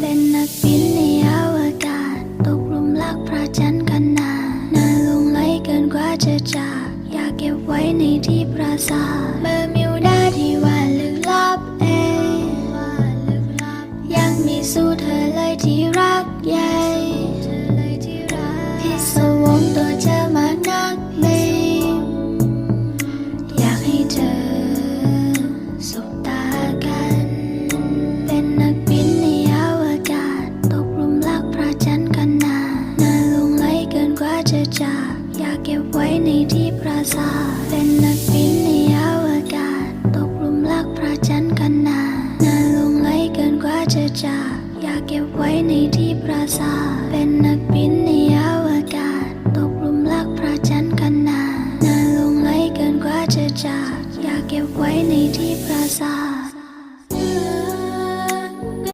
เป็นนักบินในอวกาศ ตกหลุมรักพระจันทร์กันนาน่าหลงไหลเกินกว่าจะจาก อยากเก็บไว้ในที่ปราสาท จา อยากเก็บไว้ในที่ปราสาทเป็นนักบินในอวกาศ ตกลุมรักพระจันทร์กันนานนานลงไหลเกินกว่าจะจา อยากเก็บไว้ในที่ปราสาทเป็นนักบินในอวกาศ ตกลุมรักพระจันทร์กันนานนานลงไหลเกินกว่าจะจา อยากเก็บไว้ในที่ปราสาท